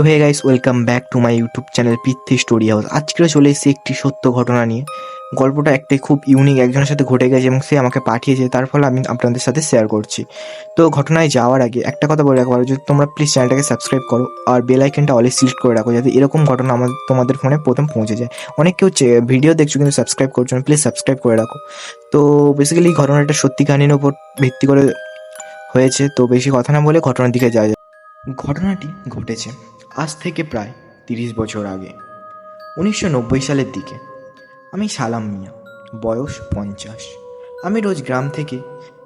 তো hey guys welcome back to my YouTube channel Prithvi story house আজকে চলে এসেছি একটি সত্য ঘটনা নিয়ে। গল্পটা একটাই খুব ইউনিক একজনের সাথে ঘটে গেছে এবং সে আমাকে পাঠিয়েছে, তার ফলে আমি আপনাদের সাথে শেয়ার করছি। তো ঘটনায় যাওয়ার আগে একটা কথা বলে রাখব যদি তোমরা প্লিজ চ্যানেলটাকে সাবস্ক্রাইব করো, আর বেল আইকনটা অলে সিলেক্ট করে রাখো, যাতে এরকম ঘটনা আমাদের, তোমাদের ফোনে প্রথম পৌঁছে যায়। অনেক কেউ ভিডিও দেখছ কিন্তু সাবস্ক্রাইব করছ না প্লিজ সাবস্ক্রাইব করে রাখো। তো বেসিক্যালি ঘটনাটা সত্যি কাহিনীর উপর ভিত্তি করে হয়েছে, তো বেশি কথা না বলে ঘটনার দিকে যাওয়া যায় ঘটনাটি ঘটেছে। আজ থেকে প্রায় তিরিশ বছর আগে। উনিশশো নব্বই সালের দিকে। আমি সালাম মিয়া, বয়স পঞ্চাশ। আমি রোজ গ্রাম থেকে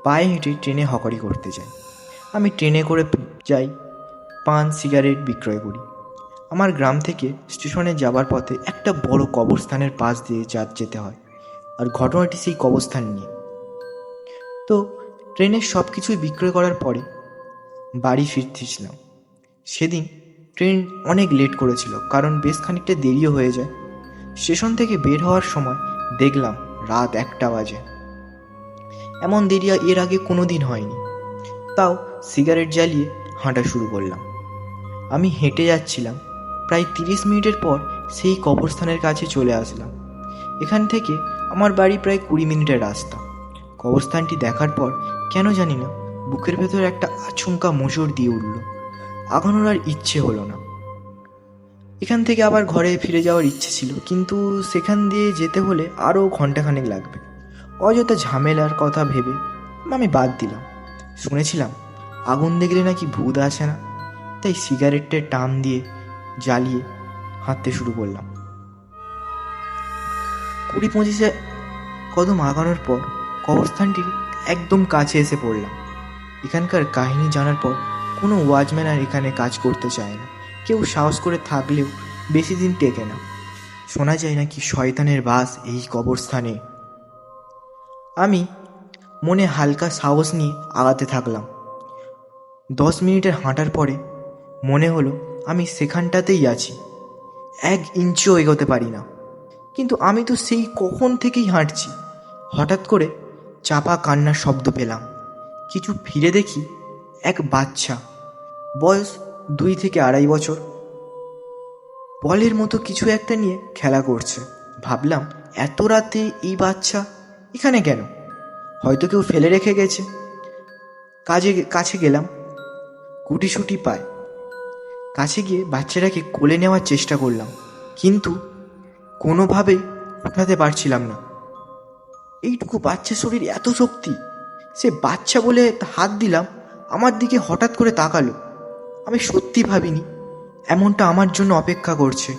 পায়ে হেঁটে ট্রেনে হকারি করতে যাই। আমি ট্রেনে করে যাই, পান, সিগারেট বিক্রয় করি। আমার গ্রাম থেকে স্টেশনে যাবার পথে একটা বড় কবরস্থানের পাশ দিয়ে যা যেতে হয়, আর ঘটনাটি সেই কবরস্থান নিয়ে। তো ট্রেনের সব কিছুই বিক্রয় করার পরে বাড়ি ফিরতেছিলাম সেদিন ট্রেন অনেক লেট করেছিল, কারণ বেশ খানিকটা দেরিও হয়ে যায়। স্টেশন থেকে বের হওয়ার সময় দেখলাম রাত একটা বাজে। এমন দেরি এর আগে কোনো দিন হয়নি। তাও সিগারেট জ্বালিয়ে হাঁটা শুরু করলাম। আমি হেঁটে যাচ্ছিলাম। প্রায় তিরিশ মিনিটের পর সেই কবরস্থানের কাছে চলে আসলাম। এখান থেকে আমার বাড়ি প্রায় কুড়ি মিনিটের রাস্তা। কবরস্থানটি দেখার পর কেন জানি না, বুকের ভেতর একটা আচমকা মোচড় দিয়ে উঠল। আগানোর আর ইচ্ছে হলো না। এখান থেকে আবার ঘরে ফিরে যাওয়ার ইচ্ছে ছিল, কিন্তু সেখান দিয়ে যেতে হলে আরও ঘন্টাখানেক লাগবে। অযথা ঝামেলার কথা ভেবে আমি বাদ দিলাম। শুনেছিলাম, আগুন দেখলে নাকি ভূত আসে না। তাই সিগারেটটা টান দিয়ে জ্বালিয়ে হাঁটতে শুরু করলাম। কুড়ি পঁচিশে কদম আগানোর পর কবরস্থানটির একদম কাছে এসে পড়লাম। এখানকার কাহিনী জানার পর কোনো ওয়াচম্যান আর এখানে কাজ করতে চায় না। কেউ সাহস করে থাকলেও বেশি দিন টেকে না। শোনা যায় নাকি শয়তানের বাস এই কবরস্থানে। আমি মনে হালকা সাহস নিয়ে আগাতে থাকলাম। দশ মিনিটের হাঁটার পরে মনে হলো আমি সেখানটাতেই আছি। এক ইঞ্চিও এগোতে পারি না। কিন্তু আমি তো সেই কখন থেকেই হাঁটছি। হঠাৎ করে চাপা কান্নার শব্দ পেলাম। কিছু ফিরে দেখি এক বাচ্চা। বয়স দুই থেকে আড়াই বছর। বলের মতো কিছু একটা নিয়ে খেলা করছে। ভাবলাম, এত রাতে এই বাচ্চা এখানে কেন? হয়তো কেউ ফেলে রেখে গেছে। কাজে, কাছে গেলাম। গুটিসুটি পায়। কাছে গিয়ে বাচ্চাটাকে কোলে নেওয়ার চেষ্টা করলাম। কিন্তু কোনোভাবেই উঠাতে পারছিলাম না। এইটুকু বাচ্চা শরীর এত শক্তি, সে বাচ্চা বলে হাত দিলাম। আমার দিকে হঠাৎ করে তাকালো। আমি সত্যি ভাবিনি, এমনটা আমার জন্য অপেক্ষা করছে।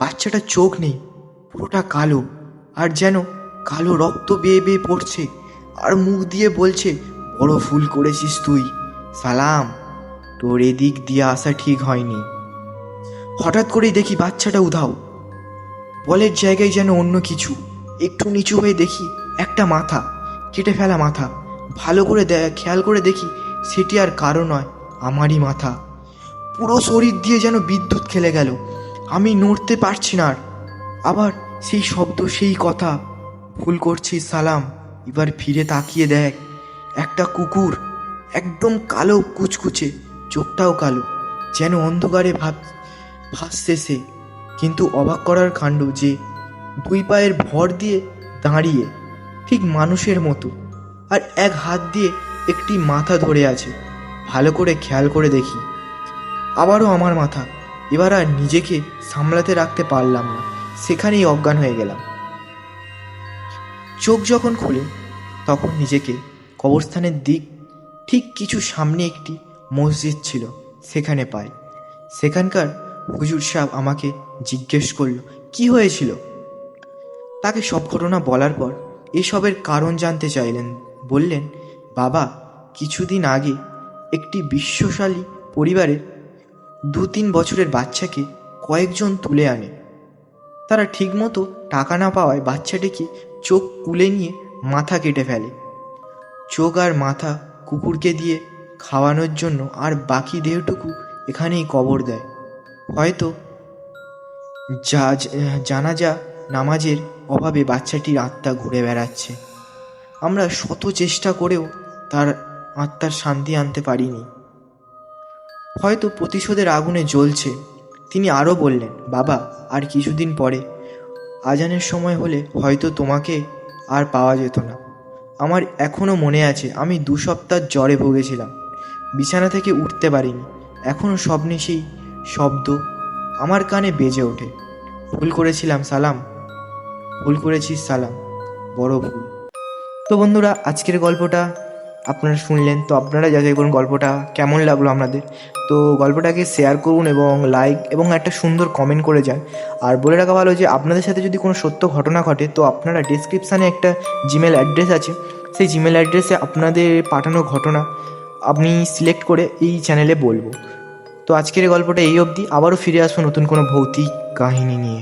বাচ্চাটা চোখ নেই, পুরোটা কালো, আর যেন কালো রক্ত বেয়ে বেয়ে পড়ছে, আর মুখ দিয়ে বলছে, বড় ফুল করেছিস তুই, সালাম, তোর এদিক দিয়ে আসা ঠিক হয়নি। হঠাৎ করেই দেখি বাচ্চাটা উধাও। বলের জায়গায় যেন অন্য কিছু, একটু নিচু হয়ে দেখি একটা মাথা, কেটে ফেলা মাথা। ভালো করে খেয়াল করে দেখি সেটি আর কারও নয়, আমারই মাথা। পুরো শরীর দিয়ে যেন বিদ্যুৎ খেলে গেল। আমি নড়তে পারছি না আর। আবার সেই শব্দ, সেই কথা। ভুল করছি সালাম। এবার ফিরে তাকিয়ে দেখ, একটা কুকুর একদম কালো কুচকুচে, চোখটাও কালো, যেন অন্ধকারে ভাব, ভাসছে সে। কিন্তু অবাক করার কাণ্ড যে, দুই পায়ের ভর দিয়ে দাঁড়িয়ে, ঠিক মানুষের মতো। আর এক হাত দিয়ে একটি মাথা ধরে আছে। ভালো করে খেয়াল করে দেখি। আবারও আমার মাথা। এবার আর নিজেকে সামলাতে রাখতে পারলাম না। সেখানেই অজ্ঞান হয়ে গেলাম। চোখ যখন খুলে, তখন নিজেকে কবরস্থানের দিক, ঠিক কিছু সামনে একটি মসজিদ ছিল, সেখানে পাই। সেখানকার হুজুর সাহেব আমাকে জিজ্ঞেস করল, কি হয়েছিল? তাকে সব ঘটনা বলার পর এসবের কারণ জানতে চাইলেন। বললেন বাবা কিছুদিন আগে একটি বিশ্বশালী পরিবারের দু তিন বছরের বাচ্চাকে কয়েকজন তুলে আনে। তারা ঠিকমতো টাকা না পাওয়ায় বাচ্চাটিকে চোখ কুলে নিয়ে মাথা কেটে ফেলে। চোখ আর মাথা কুকুরকে দিয়ে খাওয়ানোর জন্য আর বাকি দেহটুকু এখানেই কবর দেয়। হয়তো যা জানাজা, নামাজের অভাবে বাচ্চাটির আত্মা ঘুরে বেড়াচ্ছে। আমরা শত চেষ্টা করেও তার আত্মার শান্তি আনতে পারিনি। হয়তো প্রতিশোধের আগুনে জ্বলছে, তিনি আরও বললেন, বাবা, আর কিছুদিন পরে। আজানের সময় হলে হয়তো তোমাকে আর পাওয়া যেত না। আমার এখনও মনে আছে, আমি দু সপ্তাহ জ্বরে ভুগেছিলাম। বিছানা থেকে উঠতে পারিনি। এখনও স্বপ্নে সেই শব্দ আমার কানে বেজে ওঠে। ভুল করেছিলাম, সালাম। ভুল করেছিস, সালাম। বড় ভুল। তো বন্ধুরা, আজকের গল্পটা আপনারা শুনলেন, তো আপনারা যাচাই করুন গল্পটা কেমন লাগল আপনাদের তো গল্পটাকে শেয়ার করুন এবং লাইক এবং একটা সুন্দর কমেন্ট করে যান। আর বলে রাখা ভালো যে, আপনাদের সাথে যদি কোনো সত্য ঘটনা ঘটে, তো আপনারা ডিসক্রিপশানে একটা জিমেল অ্যাড্রেস আছে। সেই জিমেল অ্যাড্রেসে আপনাদের পাঠানো ঘটনা আপনি সিলেক্ট করে এই চ্যানেলে বলব। তো আজকের গল্পটা এই অবধি। আবারও ফিরে আসব নতুন কোনো ভৌতিক কাহিনী নিয়ে।